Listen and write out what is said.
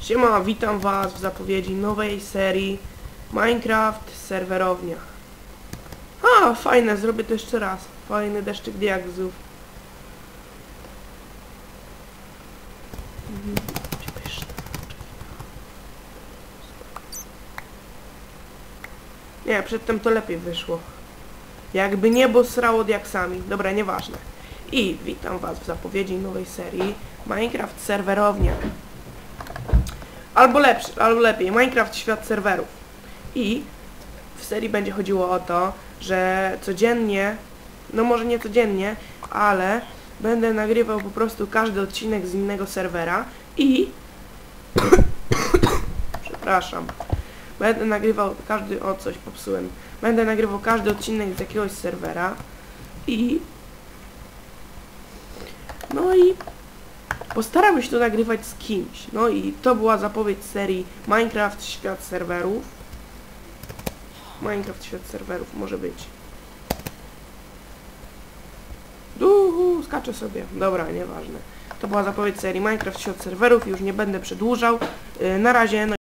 Siema, witam was w zapowiedzi nowej serii Minecraft serwerownia. A, fajne, zrobię to jeszcze raz. Fajny deszczyk diagzów. Mhm. Nie, przedtem to lepiej wyszło. Jakby niebo srało diaksami. Dobra, nieważne. I witam was w zapowiedzi nowej serii Minecraft serwerownia. Albo lepszy, albo lepiej, Minecraft świat serwerów. I w serii będzie chodziło o to, że codziennie, no może nie codziennie, ale będę nagrywał po prostu każdy odcinek z innego serwera i przepraszam, będę nagrywał każdy, o coś popsułem, będę nagrywał każdy odcinek z jakiegoś serwera i no i Postaram się to nagrywać z kimś. No i to była zapowiedź serii Minecraft Świat Serwerów. Minecraft Świat Serwerów może być. Duhu, skaczę sobie. Dobra, nieważne. To była zapowiedź serii Minecraft Świat Serwerów. Już nie będę przedłużał. Yy, na razie. No